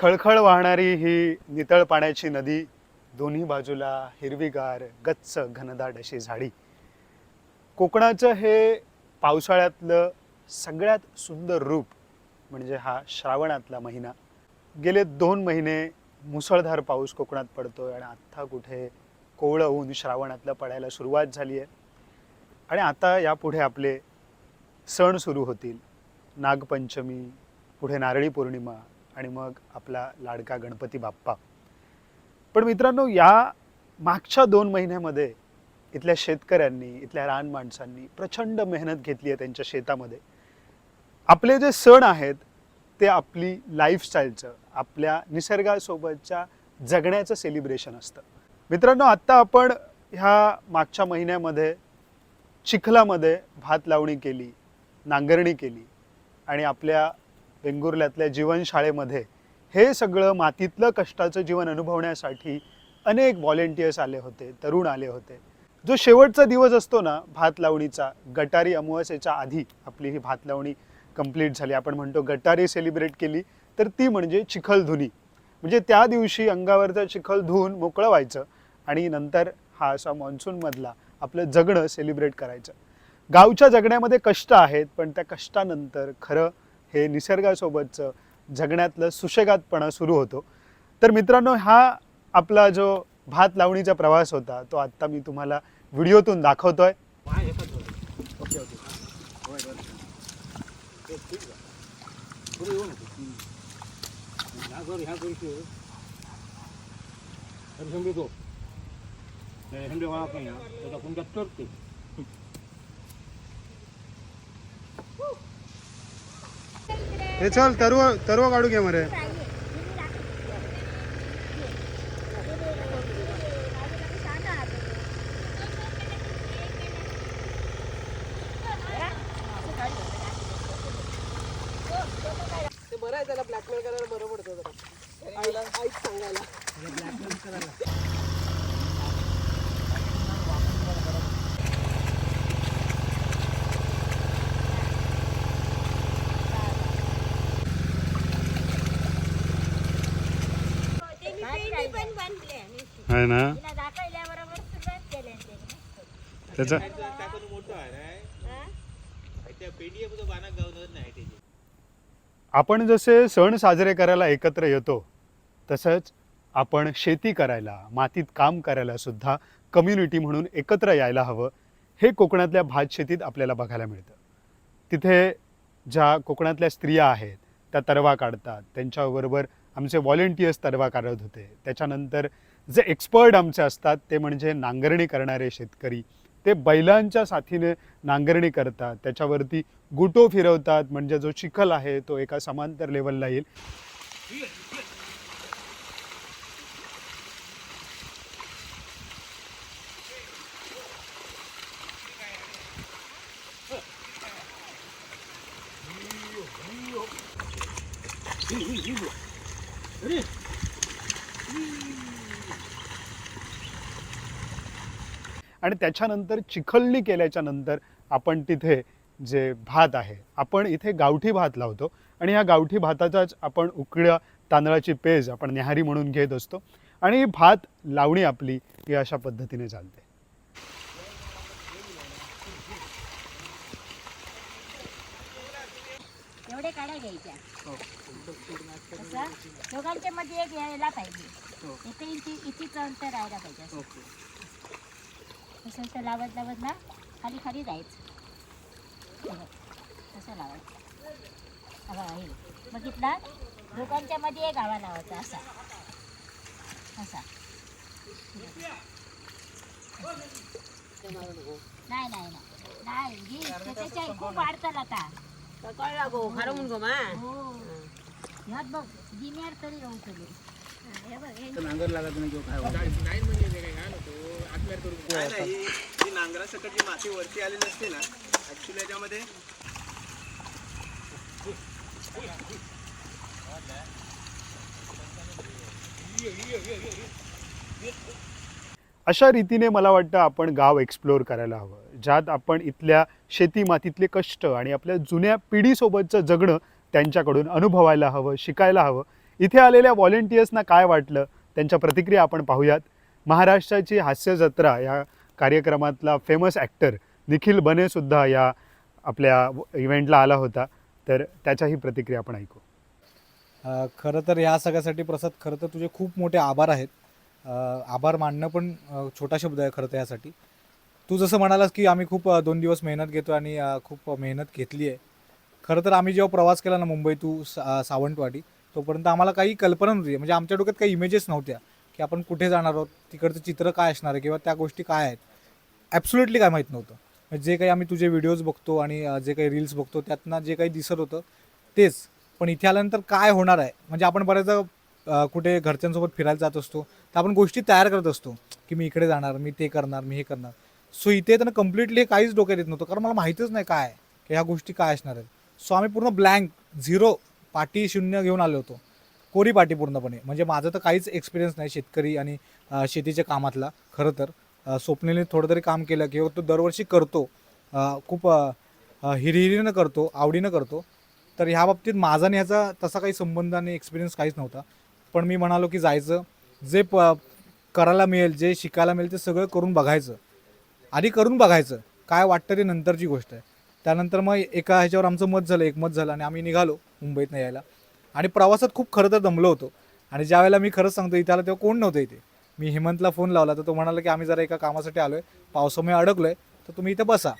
खळखळ वाहणारी ही नितळ पाण्याची नदी दोन्ही बाजूला हिरवीगार गच्च घनदाट अशी झाडी. कोकणाचं हे पावसाळ्यातलं सगळ्यात सुंदर रूप म्हणजे हा श्रावणातला महिना. गेले दोन महिने मुसळधार पाऊस कोकणात पडतो आहे आणि आत्ता कुठे कोवळं ऊन श्रावणातलं पडायला सुरुवात झाली आहे. आणि आता यापुढे आपले सण सुरू होतील. नागपंचमी पुढे नारळी पौर्णिमा आणि मग आपला लाडका गणपती बाप्पा. पण मित्रांनो या मागच्या दोन महिन्यामध्ये इथल्या शेतकऱ्यांनी इथल्या रान माणसांनी प्रचंड मेहनत घेतली आहे त्यांच्या शेतामध्ये. आपले जे सण आहेत ते आपली लाईफस्टाईलचं आपल्या निसर्गासोबतच्या जगण्याचं सेलिब्रेशन असतं. मित्रांनो आत्ता आपण ह्या मागच्या महिन्यामध्ये चिखलामध्ये भात लावणी केली नांगरणी केली आणि आपल्या वेंगुर्ल्यातल्या जीवनशाळेमध्ये. हे सगळं मातीतलं कष्टाचं जीवन अनुभवण्यासाठी अनेक व्हॉलेंटियर्स आले होते तरुण आले होते. जो शेवटचा दिवस असतो ना भात लावणीचा गटारी अमावस्येच्या आधी आपली ही भात लावणी कंप्लीट झाली. आपण म्हणतो गटारी सेलिब्रेट केली तर ती म्हणजे चिखलधुनी म्हणजे त्या दिवशी अंगावरचं चिखल धुवून मोकळं व्हायचं आणि नंतर हा असा मान्सूनमधला आपलं जगणं सेलिब्रेट करायचं. गावच्या जगण्यामध्ये कष्ट आहेत पण त्या कष्टानंतर खरं हे निसर्गासोबतचं जगण्यातलं सुशेगातपणा सुरू होतो. तर मित्रांनो हा आपला जो भात लावणीचा प्रवास होता तो आत्ता मी तुम्हाला व्हिडिओतून दाखवतोय. हे चल तरव तरव काढू घे मरे. ते बरं आहे त्याला ब्लॅकमेल करायला बरं पडतं जरा. आईला आईच सांगायला. करायला आहे ना. त्याचा? आपण जसे सण साजरे करायला एकत्र येतो तसंच आपण शेती करायला मातीत काम करायला सुद्धा कम्युनिटी म्हणून एकत्र यायला हवं हे कोकणातल्या भात शेतीत आपल्याला बघायला मिळतं तिथे ज्या कोकणातल्या स्त्रिया आहेत त्या तरवा काढतात त्यांच्याबरोबर आमचे व्हॉलेंटियर्स तरवा काढत होते त्याच्यानंतर जे एक्सपर्ट आमचे असतात ते म्हणजे नांगरणी करणारे शेतकरी. ते बैलांच्या साथीने नांगरणी करतात. त्याच्यावरती गुटो फिरवतात. म्हणजे जो चिखल आहे तो एका समांतर लेवलला येईल. आणि त्याच्यानंतर चिखलणी केल्याच्यानंतर आपण तिथे जे भात आहे आपण इथे गावठी भात लावतो. आणि ह्या गावठी भाताचाच आपण उकळ्या तांदळाची पेज आपण न्याहारी म्हणून घेत असतो. आणि ही भात लावणी आपली ही अशा पद्धतीने चालते. एवढे घ्यायच्या. दोघांच्या मध्ये एक यायला पाहिजे. इथे इथे इथेच अंतर राहायला पाहिजे असं. असं लावत लावत ना खाली खाली जायचं. हे बघ, असं लावायचं? हा बघा, हे बघितला? दोघांच्या मध्ये एक गावा लावायचा असा. असा. नाही नाही नाही. हे त्याच्या खूप वाढतात आता. कळला गो खारो म्हणून गो मा हो ह्यात बघ जिनियर तरी राहू सगळे हे बघ हे ही नांगरासकट जी माती वरती आलेली असते ना ऍक्च्युली याच्यामध्ये अशा रीतीने मला वाटतं आपण गाव एक्सप्लोअर करायला हवं ज्यात आपण इथल्या शेती मातीतले कष्ट आणि आपल्या जुन्या पिढीसोबतचं जगणं त्यांच्याकडून अनुभवायला हवं शिकायला हवं. इथे आलेल्या व्हॉलेंटियर्सना काय वाटलं त्यांच्या प्रतिक्रिया आपण पाहूयात. महाराष्ट्राची हास्य जत्रा या कार्यक्रमातला फेमस ॲक्टर निखिल बनेसुद्धा या आपल्या इव्हेंटला आला होता. तर त्याच्याही प्रतिक्रिया आपण ऐकू. खरं तर या सगळ्यासाठी प्रसाद खरं तर तुझे खूप मोठे आभार आहेत. आभार मानणं पण छोटा शब्द आहे खरं तर यासाठी. तू जसं म्हणालास की आम्ही खूप दोन दिवस मेहनत घेतो आणि खूप मेहनत घेतली आहे. खरं तर आम्ही जेव्हा प्रवास केला ना मुंबई तू सा- सावंतवाडी तोपर्यंत आम्हाला काही कल्पना नव्हती. म्हणजे आमच्या डोक्यात काही इमेजेस नव्हत्या की आपण कुठे जाणार आहोत तिकडचं चित्र काय असणार आहे किंवा त्या गोष्टी काय आहेत. ॲब्सुलेटली काय माहीत नव्हतं. म्हणजे जे काही आम्ही तुझे व्हिडिओज बघतो आणि जे काही रील्स बघतो त्यातनं जे काही दिसत होतं तेच. पण इथे आल्यानंतर काय होणार आहे? म्हणजे आपण बऱ्याचदा कुठे घरच्यांसोबत फिरायला जात असतो तर आपण गोष्टी तयार करत असतो की मी इकडे जाणार मी ते करणार मी हे करणार. सो इथे त्यांना कम्प्लिटली काहीच डोक्यात येत नव्हतं कारण मला माहीतच नाही काय की ह्या गोष्टी काय असणार आहेत. सो आम्ही पूर्ण ब्लँक झिरो पाठी शून्य घेऊन आलो होतो. कोरी पाटी पूर्णपणे. म्हणजे माझं तर काहीच एक्सपिरियन्स नाही शेतकरी आणि शेतीच्या कामातला. खरं तर स्वप्नेने थोडं तरी काम केलं किंवा तो दरवर्षी करतो. खूप अ, हिरिहिरीनं करतो आवडीनं करतो. तर ह्या बाबतीत माझा आणि ह्याचा तसा काही संबंध आणि एक्सपिरियन्स काहीच नव्हता. पण मी म्हणालो की जायचं जे प करायला मिळेल जे शिकायला मिळेल ते सगळं करून बघायचं. आधी करून बघायचं काय वाटतं ते नंतरची गोष्ट आहे. त्यानंतर मग एका ह्याच्यावर आमचं मत झालं एकमत झालं आणि आम्ही निघालो. मुंबईतनं यायला. आणि प्रवासात खूप खरं तर दमलो होतो. आणि ज्यावेळेला मी खरंच सांगतो इथे आला तेव्हा कोण नव्हतं इथे. मी हेमंतला फोन लावला तर तो म्हणाला की आम्ही जरा एका कामासाठी आलो आहे पावसामुळे अडकलो आहे तर तुम्ही इथं बसा.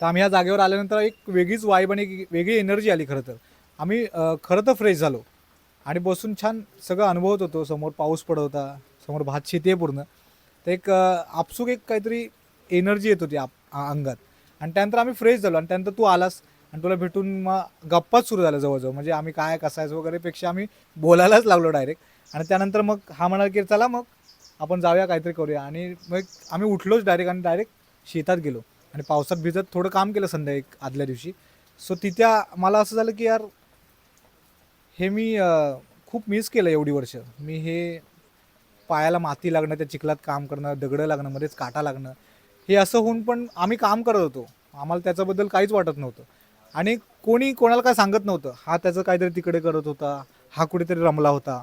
तर आम्ही ह्या जागेवर आल्यानंतर एक वेगळीच वाईब आणि एक वेगळी एनर्जी आली खरं तर. आम्ही खरं तर फ्रेश झालो. आणि बसून छान सगळं अनुभवत होतो. समोर पाऊस पडत होता. समोर भात शेती आहे पूर्ण. तर एक आपसूक एक काहीतरी एनर्जी येत होती आप अंगात. आणि त्यानंतर आम्ही फ्रेश झालो. आणि त्यानंतर तू आलास. आणि तुला भेटून मग गप्पाच सुरू झाल्या जवळजवळ. म्हणजे आम्ही काय कसायचं वगैरेपेक्षा आम्ही बोलायलाच लागलो डायरेक्ट आणि त्यानंतर मग हा म्हणाला की चला मग आपण जाऊया काहीतरी करूया. आणि मग आम्ही उठलोच डायरेक्ट आणि डायरेक्ट शेतात गेलो. आणि पावसात भिजत थोडं काम केलं संध्याकाळी आदल्या दिवशी. सो तिथ्या मला असं झालं की यार हे मी खूप मिस केलं एवढी वर्ष. मी हे पायाला माती लागणं त्या चिखलात काम करणं दगडं लागणं मध्येच काटा लागणं हे असं होऊन पण आम्ही काम करत होतो. आम्हाला त्याच्याबद्दल काहीच वाटत नव्हतं. आणि कोणी कोणाला काय सांगत नव्हतं. हा त्याचं काहीतरी तिकडे करत होता. हा कुठेतरी रमला होता.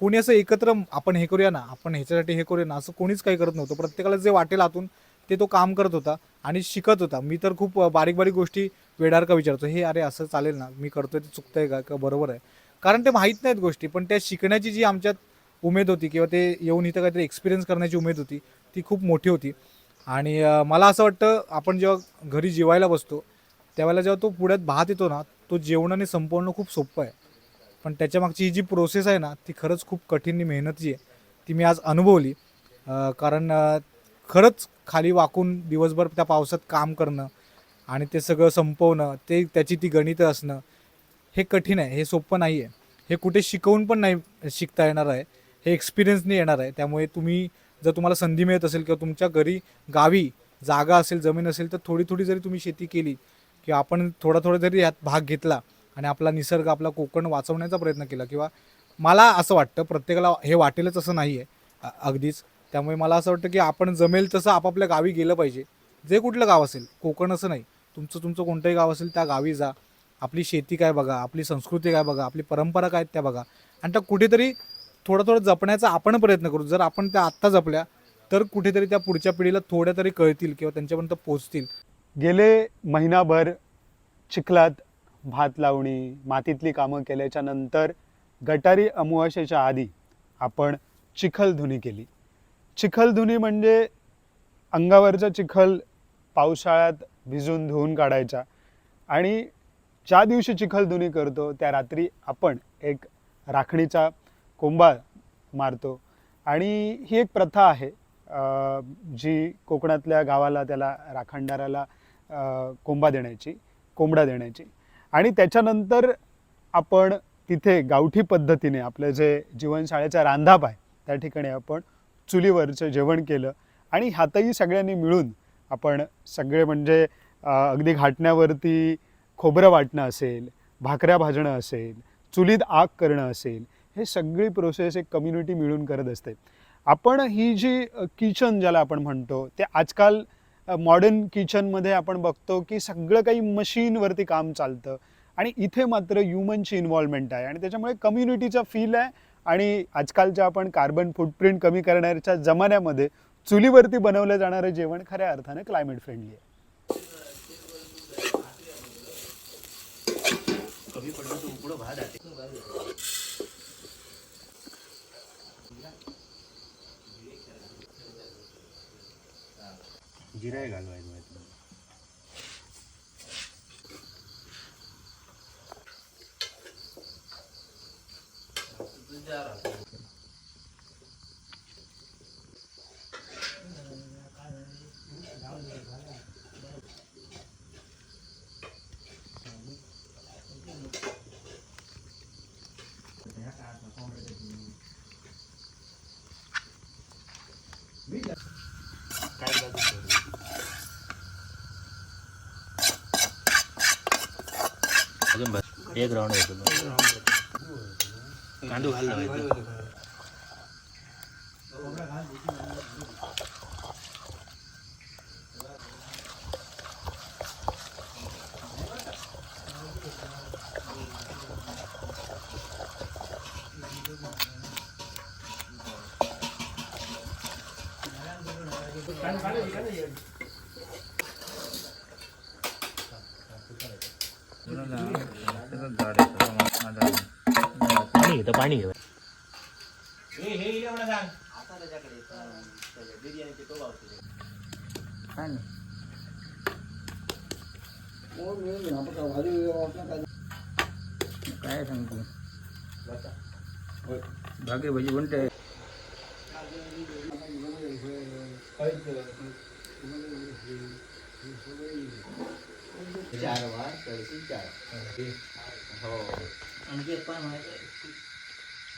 कोणी असं एकत्र आपण हे करूया ना आपण ह्याच्यासाठी हे करूया ना असं कोणीच काही करत नव्हतं. प्रत्येकाला जे वाटेल आतून ते तो काम करत होता आणि शिकत होता. मी तर खूप बारीक बारीक गोष्टी वेडार का विचारतो. हे अरे असं चालेल ना मी करतोय ते चुकतंय का का बरोबर आहे. कारण ते माहीत नाहीत गोष्टी पण त्या शिकण्याची जी आमच्यात उमेद होती किंवा ते येऊन इथं काहीतरी एक्सपिरियन्स करण्याची उमेद होती ती खूप मोठी होती. आणि मला असं वाटतं आपण जेव्हा घरी जेवायला बसतो त्यावेळेला जेव्हा तो पुढ्यात भात येतो ना तो जेवणाने संपवणं खूप सोपं आहे. पण त्याच्यामागची ही जी प्रोसेस आहे ना ती खरंच खूप कठीण आणि मेहनतची आहे. ती मी आज अनुभवली. कारण खरंच खाली वाकून दिवसभर त्या पावसात काम करणं आणि ते सगळं संपवणं ते त्याची ती गणितं असणं हे कठीण आहे हे सोपं नाही आहे. हे कुठे शिकवून पण नाही शिकता येणार आहे. हे एक्सपिरियन्सने येणार आहे. त्यामुळे तुम्ही जर तुम्हाला संधी मिळत असेल किंवा तुमच्या घरी गावी जागा असेल जमीन असेल तर थोडी थोडी जरी तुम्ही शेती केली किंवा आपण थोडा थोडा जरी यात भाग घेतला आणि आपला निसर्ग आपला कोकण वाचवण्याचा प्रयत्न केला किंवा मला असं वाटतं प्रत्येकाला हे वाटेलच असं नाही आहे अगदीच. त्यामुळे मला असं वाटतं की आपण जमेल तसं आपापल्या गावी गेलं पाहिजे. जे कुठलं गाव असेल कोकण असं नाही. तुमचं तुमचं कोणतंही गाव असेल त्या गावी जा. आपली शेती काय बघा आपली संस्कृती काय बघा आपली परंपरा काय आहेत त्या बघा. आणि त्या कुठेतरी थोडं थोडं जपण्याचा आपण प्रयत्न करू. जर आपण त्या आत्ता जपल्या तर कुठेतरी त्या पुढच्या पिढीला थोड्या तरी कळतील किंवा त्यांच्यापर्यंत पोहोचतील गेले महिनाभर चिखलात भात लावणी मातीतली कामं केल्याच्यानंतर गटारी अमावास्येच्या आधी आपण चिखलधुनी केली. चिखलधुनी म्हणजे अंगावरचा चिखल पावसाळ्यात भिजून धुवून काढायचा. आणि ज्या दिवशी चिखलधुनी करतो त्या रात्री आपण एक राखणीचा कोंबा मारतो. आणि ही एक प्रथा आहे जी कोकणातल्या गावाला त्याला राखणदाराला कोंबा देण्याची कोंबडा देण्याची. आणि त्याच्यानंतर आपण तिथे गावठी पद्धतीने आपलं जे जीवनशाळेचा रांधाप आहे त्या ठिकाणी आपण चुलीवरचं जेवण केलं आणि ह्यातही सगळ्यांनी मिळून आपण सगळे म्हणजे अगदी घाटण्यावरती खोबरं वाटणं असेल भाकऱ्या भाजणं असेल चुलीत आग करणं असेल हे सगळी प्रोसेस एक कम्युनिटी मिळून करत असते. आपण ही जी किचन ज्याला आपण म्हणतो ते आजकाल मॉडर्न किचनमध्ये आपण बघतो की सगळं काही मशीनवरती काम चालतं. आणि इथे मात्र ह्युमनची इन्व्हॉल्वमेंट आहे. आणि त्याच्यामुळे कम्युनिटीचा फील आहे. आणि आजकालच्या आपण कार्बन फुटप्रिंट कमी करण्याच्या जमान्यामध्ये चुलीवरती बनवलं जाणारं जेवण खऱ्या अर्थाने क्लायमेट फ्रेंडली आहे कमी पडलं तर उकडं भात आहे. जिराय घालवायला होतो कांदू घाल पाणी घेतं पाणी घेऊ काय सांगतो भागे भाजी कोणते चार वार तळशी चार हो. आणखी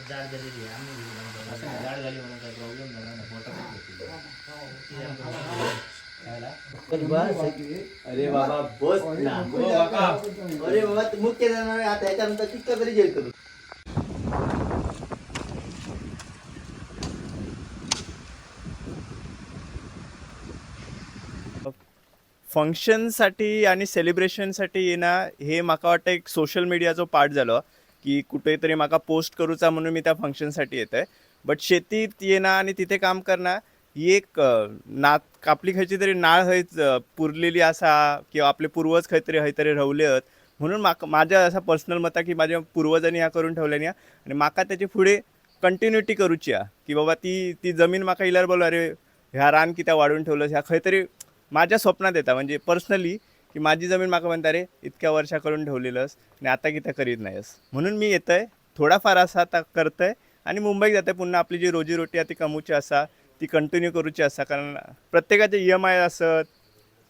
जाड झालेली आम्ही जाड झाली म्हणून काय प्रॉब्लेम झाला ना अरे बाबा बस ना. अरे बाबा मुख्य जाणार आता याच्यानंतर किती तरी जेल करू. फंक्शनसाठी आणि सेलिब्रेशनसाठी येणं हे म्हाका वाटतं एक सोशल मिडियाचो पार्ट जालो की कुठेतरी म्हाका पोस्ट करूचा म्हणून मी त्या फंक्शनसाठी येतोय. बट शेतीत येणं आणि तिथे काम करणं ही एक नात आपली खंयची तरी नाळ हय पुरलेली आसा किंवा आपले पूर्वज खंय तरी खंय तरी रवले आहेत म्हणून म्हाका माझ्या असा पर्सनल मता की माझ्या पूर्वजांनी ह्या करून ठेवल्यानी हा. आणि म्हाका त्याची फुडें कंटिन्युटी करूची हा की बाबा ती ती जमीन म्हाका इल्यार बोलो अरे ह्या रान कित्याक वाडून ठेवलं ह्या खंय तरी माझ्या स्वप्नात येता. म्हणजे पर्सनली की माझी जमीन माका म्हणता रे इतक्या वर्षा करून ठेवलेलंस आणि आता कितें करीत नाहीस. म्हणून मी येतंय थोडाफार असा आता करतं आहे आणि मुंबईत जाते पुन्हा आपली जी रोजीरोटी आहे ती कमवची आसा ती कंटिन्यू करूची असा. कारण प्रत्येकाचे ई एम आय असत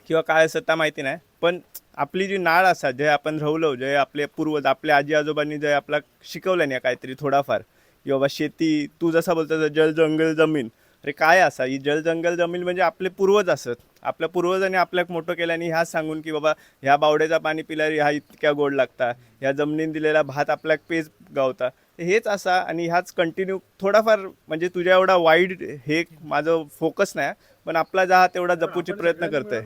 किंवा काय असत त्या माहिती नाही. पण आपली जी नाळ असा जे आपण रवलो जे आपले पूर्वज आपल्या आजी आजोबांनी जे आपला शिकवलं नाही काहीतरी थोडाफार. की बाबा शेती तू जसा बोलतो जल जंगल जमीन. अरे काय असा ही जल जंगल जमीन म्हणजे आपले पूर्वज असत. आपल्या पूर्वजांनी आपल्याक मोठं केलं आणि ह्या सांगून की बाबा ह्या बावड्याचा पाणी पिल्यार ह्या इतक्या गोड लागता. ह्या जमनीन दिलेला भात आपल्याक पेज गावता. हेच असा आणि ह्याच कंटिन्यू थोडाफार म्हणजे तुझ्या एवढा वाईड हे माझं फोकस नाही पण आपला जा तेवढा जपूचे प्रयत्न करतोय.